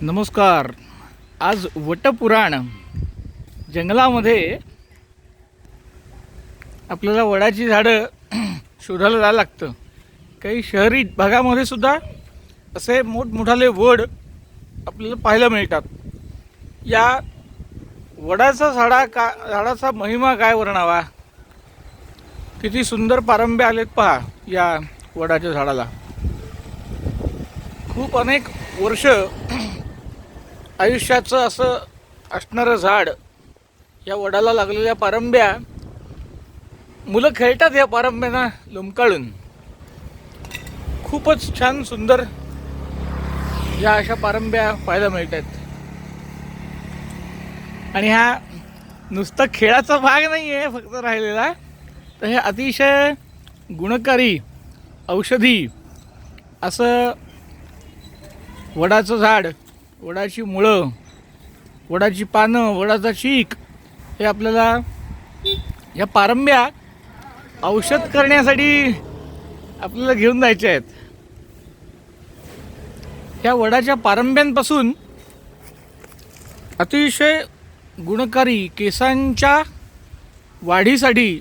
नमस्कार. आज वटपुराण जंगलामध्ये आपल्याला वडाची झाडं शोधायला जायला लागतं. काही शहरी भागामध्ये सुद्धा असे मोठमोठाले वड आपल्याला पाहायला मिळतात. या वडाचा झाडा का झाडाचा महिमा काय वर्णावा? किती सुंदर पारंबे आलेत पहा या वडाच्या झाडाला. खूप अनेक वर्ष आयुष्याचं असं असणारं झाड या वडाला लागलेल्या पारंब्या मुलं खेळतात या पारंब्यांना लोंबकाळून खूपच छान सुंदर या अशा पारंब्या पाहायला मिळतात आणि हा नुसता खेळाचा भाग नाही आहे फक्त राहिलेला. तर हे अतिशय गुणकारी औषधी असं वडाचं झाड वडाची मुळं वडाची पानं वडाचा चीक हे आपल्याला या पारंब्या औषध करण्यासाठी आपल्याला घेऊन जायचे आहेत. या वडाच्या पारंब्यांपासून अतिशय गुणकारी केसांच्या वाढीसाठी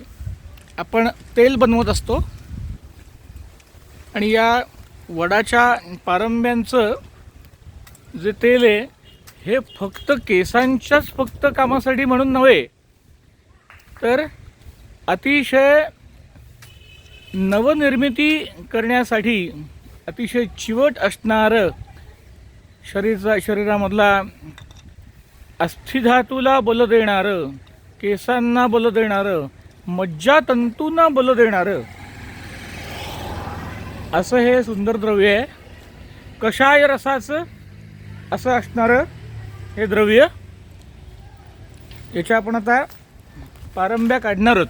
आपण तेल बनवत असतो. आणि या वडाच्या पारंब्यांचं जे तेल आहे हे फक्त केसांच्याच फक्त कामासाठी म्हणून नव्हे तर अतिशय नवनिर्मिती करण्यासाठी अतिशय चिवट असणारं शरीरचा शरीरामधला अस्थिधातूला बल देणारं केसांना बल देणारं मज्जातंतूंना बल देणारं. असं हे सुंदर द्रव्य आहे. कषाय रसाचं असं असणारं हे द्रव्य याच्या आपण आता पारंब्या काढणार आहोत.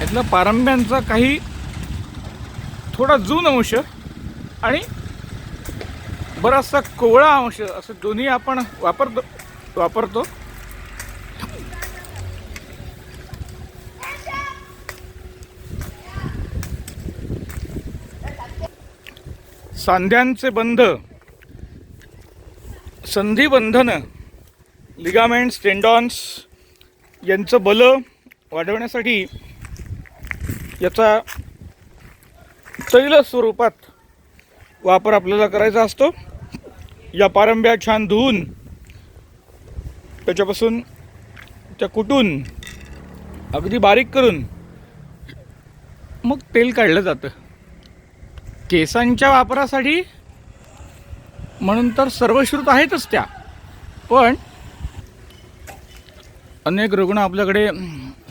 यातलं पारंब्यांचा काही थोडा जून अंश आणि बराचसा कोवळा अंश असं दोन्ही आपण वापरतो वापरतो. सांध्यांचे बंध संधिबंधनं लिगामेंट्स टेंडॉन्स यांचं बल वाढवण्यासाठी याचा तैल स्वरूपात वापर आपल्याला करायचा असतो. या पारंब्या छान धुवून त्याच्यापासून त्या कुटून अगदी बारीक करून मग तेल काढलं जातं. केसांच्या वापरासाठी म्हणून तर सर्वश्रुत आहेतच त्या. पण अनेक रुग्ण आपल्याकडे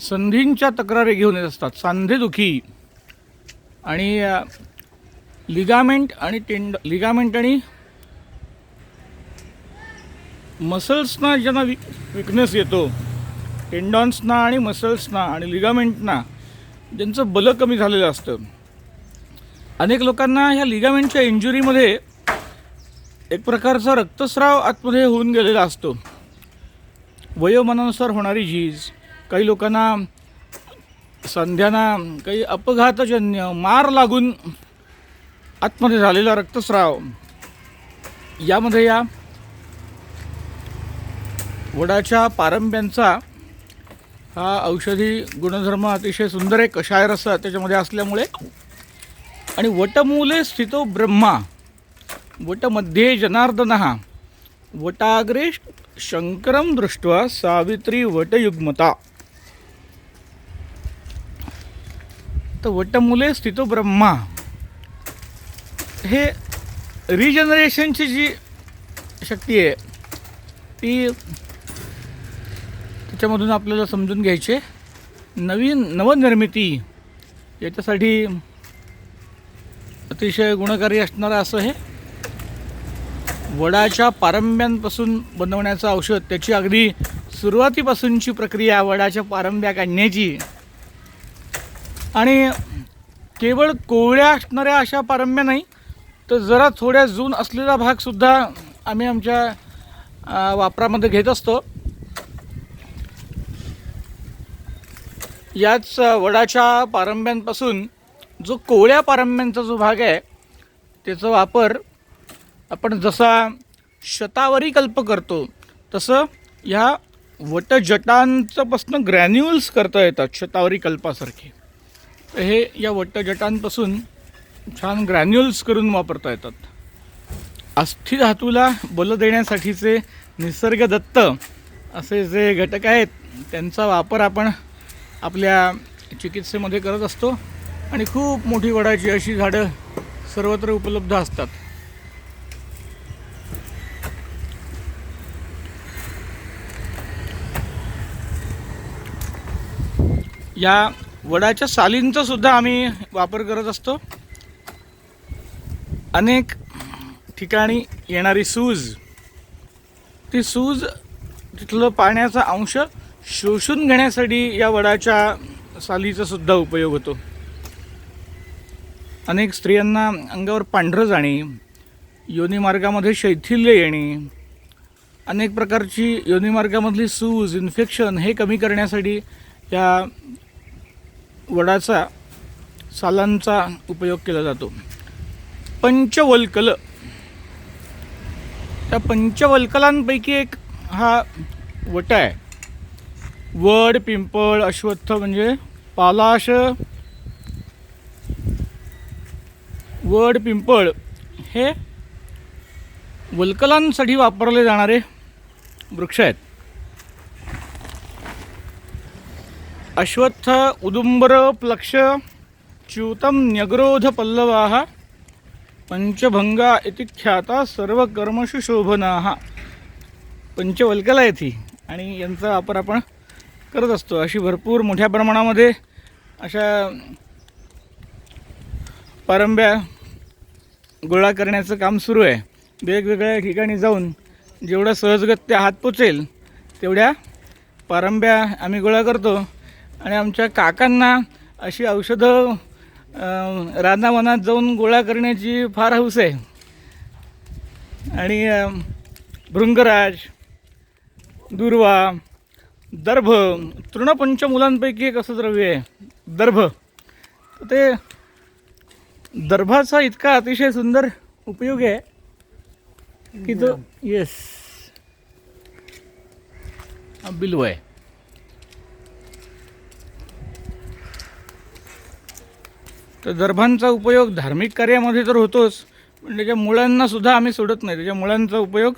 संधींच्या तक्रारी घेऊन येत असतात. सांधेदुखी आणि लिगामेंट आणि टेंड लिगामेंट आणि मसल्सना ज्यांना विक विकनेस येतो टेंडॉन्सना आणि मसल्सना आणि लिगामेंटना ज्यांचं बल कमी झालेलं असतं. अनेक लोकांना ह्या लिगामेंटच्या इंजुरीमध्ये एक प्रकारचा रक्तस्राव आतमध्ये होऊन गेलेला असतो. वयोमानानुसार होणारी झीज काही लोकांना संध्यांना काही अपघातजन्य मार लागून आतमध्ये झालेला रक्तस्राव. यामध्ये या वडाच्या पारंब्यांचा हा औषधी गुणधर्म अतिशय सुंदर आहे कषाय रस त्याच्यामध्ये असल्यामुळे. आणि वटमूले स्थितो ब्रह्मा. वटमध्ये जनार्दन. वटाग्रे शंकरम दृष्ट्वा सावित्री वटयुग्मता. तर वटमुले स्थितो ब्रह्मा. हे रिजनरेशनची जी शक्ती आहे ती त्याच्यामधून आपल्याला समजून घ्यायची आहे. नवीन नवनिर्मिती याच्यासाठी अतिशय गुणकारी असणारं असं हे वडाच्या पारंब्यांपासून बनवण्याचं औषध त्याची अगदी सुरुवातीपासूनची प्रक्रिया वडाच्या पारंब्या काढण्याची आणि केवळ कोवळ्या असणाऱ्या अशा पारंब्या नाही तर जरा थोड्या जून असलेला भागसुद्धा आम्ही आमच्या वापरामध्ये घेत असतो. याच वडाच्या पारंब्यांपासून जो कोवळ्या पारंब्यांचा जो भाग आहे त्याचा वापर आपण जसा शतावरी कल्प करतो तसं ह्या वटजटांच्यापासून ग्रॅन्युअल्स करता येतात शतावरी कल्पासारखे. हे या वटजटांपासून छान ग्रॅन्युअल्स करून वापरता येतात. अस्थिधातूला बल देण्यासाठीचे निसर्गदत्त असे जे घटक आहेत त्यांचा वापर आपण आपल्या चिकित्सेमध्ये करत असतो आणि खूप मोठी वडाची अशी झाडं सर्वत्र उपलब्ध असतात. या वडाच्या सालींचा सुद्धा आम्ही वापर करत असतो. अनेक ठिकाणी येणारी सूज. ती सूज तिथलं पाण्याचा अंश शोषून घेण्यासाठी या वडाच्या सालीचा सुद्धा उपयोग होतो. अनेक स्त्रियांना अंगावर पांढरं जाणे योनिमार्गामध्ये शैथिल्य येणे अनेक प्रकारची योनिमार्गामधली सूज इन्फेक्शन हे कमी करण्यासाठी या वडाचा सालांचा उपयोग केला जातो. पंचवल्कल. त्या पंचवल्कलांपैकी एक हा वट आहे. वड पिंपळ अश्वत्थ म्हणजे पालाश. वड पिंपळ हे वल्कलांसाठी वापरले जाणारे वृक्ष आहेत. अश्वत्थ उदुंबर प्लक्ष च्युतम न्यग्रोध हा पंचभंगा इति ख्याता सर्व कर्मशु हा पंचवल्कला आहे ती आणि यांचा वापर आपण करत असतो. अशी भरपूर मोठ्या प्रमाणामध्ये अशा पारंब्या गोळा करण्याचं काम सुरू आहे. वेगवेगळ्या ठिकाणी जाऊन जेवढ्या सहजगत्या हात पोचेल तेवढ्या पारंब्या आम्ही गोळा करतो. आणि आमच्या काकांना अशी औषधं रानावनात जाऊन गोळा करण्याची फार हौस आहे. आणि भृंगराज दुर्वा दर्भ तृणपंच मुलांपैकी एक असं द्रव्य आहे दर्भ. तर ते दर्भाचा इतका अतिशय सुंदर उपयोग आहे की तो येस बिल्व आहे. तर दर्भांचा उपयोग धार्मिक कार्यामध्ये तर होतोच पण त्याच्या मुळांना सुद्धा आम्ही सोडत नाही. त्याच्या मुळांचा उपयोग